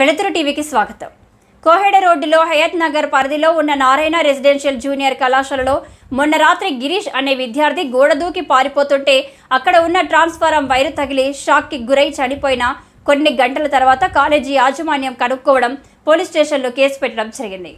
వెలుతురు టీవీకి స్వాగతం. కోహెడ రోడ్డులో హయత్ నగర్ పరిధిలో ఉన్న నారాయణ రెసిడెన్షియల్ జూనియర్ కళాశాలలో మొన్న రాత్రి గిరీష్ అనే విద్యార్థి గోడ దూకి పారిపోతుంటే అక్కడ ఉన్న ట్రాన్స్ఫారం వైరు తగిలి షాక్కి గురై చనిపోయిన కొన్ని గంటల తర్వాత కాలేజీ యాజమాన్యం కనుక్కోవడం పోలీస్ స్టేషన్లో కేసు పెట్టడం జరిగింది.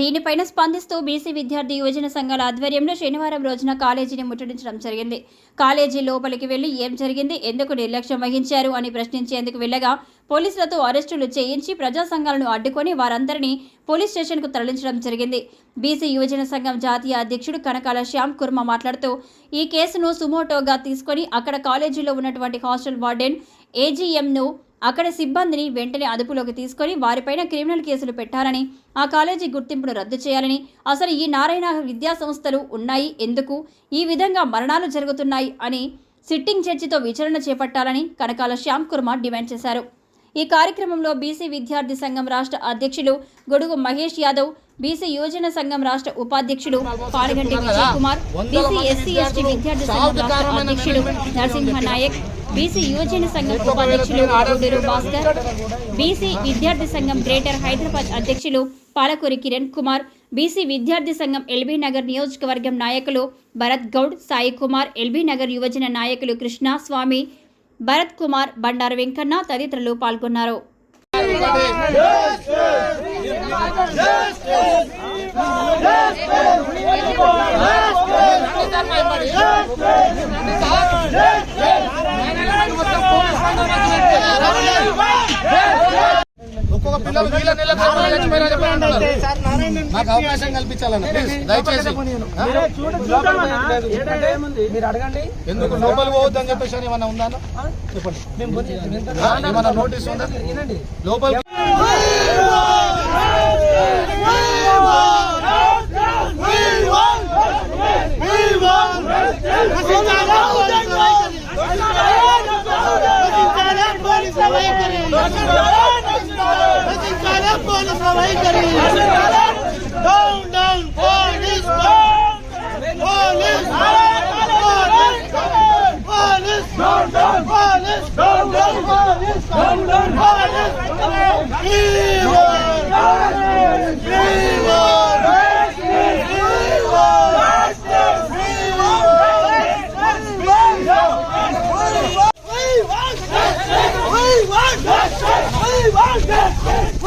దీనిపైన స్పందిస్తూ బీసీ విద్యార్థి యువజన సంఘాల ఆధ్వర్యంలో శనివారం రోజున కాలేజీని ముట్టడించడం జరిగింది. కాలేజీ లోపలికి వెళ్ళి ఏం జరిగింది ఎందుకు నిర్లక్ష్యం వహించారు అని ప్రశ్నించేందుకు వెళ్ళగా పోలీసులతో అరెస్టులు చేయించి ప్రజా సంఘాలను అడ్డుకొని వారందరినీ పోలీస్ స్టేషన్కు తరలించడం జరిగింది. బీసీ యువజన సంఘం జాతీయ అధ్యక్షుడు కనకాల శ్యామ్ కుర్మ మాట్లాడుతూ ఈ కేసును సుమోటోగా తీసుకొని అక్కడ కాలేజీలో ఉన్నటువంటి హాస్టల్ వార్డెన్ ఏజీఎంను అక్కడ సిబ్బందిని వెంటనే అదుపులోకి తీసుకొని వారిపైన క్రిమినల్ కేసులు పెట్టాలని ఆ కాలేజీ గుర్తింపును రద్దు చేయాలని అసలు ఈ నారాయణ విద్యా సంస్థలు ఉన్నాయి ఎందుకు? ఈ విధంగా మరణాలు జరుగుతున్నాయి అని సిట్టింగ్ జడ్జితో విచారణ చేపట్టాలని కనకాల శ్యామ్ కుర్మ డిమాండ్ చేశారు. ఈ కార్యక్రమంలో బీసీ విద్యార్థి సంఘం రాష్ట్ర అధ్యక్షులు గొడుగు మహేష్ యాదవ్ బీసీ యువజన సంఘం రాష్ట్ర ఉపాధ్యక్షుడు Palaganti Vijay Kumar BC SC ST విద్యార్థి సంఘం రాష్ట్ర అధ్యక్షుడు నరసింహ నాయక్ బీసీ యువజన సంఘం ఉపాధ్యక్షులు గూడూరు భాస్కర్ బీసీ విద్యార్థి సంఘం గ్రేటర్ హైదరాబాద్ అధ్యక్షులు పాలకూరి కిరణ్ కుమార్ బీసీ విద్యార్థి సంఘం ఎల్బీ నగర్ నియోజకవర్గం నాయకులు భరత్ గౌడ్ సాయి కుమార్ ఎల్బీ నగర్ యువజన నాయకులు కృష్ణ స్వామి భరత్ కుమార్ బండారు వెంకన్న తదితరులు పాల్గొన్నారు ఒక్కొక్క నాకు అవకాశం కల్పించాలన్న ప్లీజ్ దయచేసి? మీరు అడగండి ఎందుకు లోపల పోవద్దు అని చెప్పేసి అని ఏమన్నా ఉందా? చెప్పండి ఏమన్నా నోటీస్ ఉందా Down, down, police, police, police, down, down, police, down, down, police, down, down, police, evil, evil. We want justice! We want justice!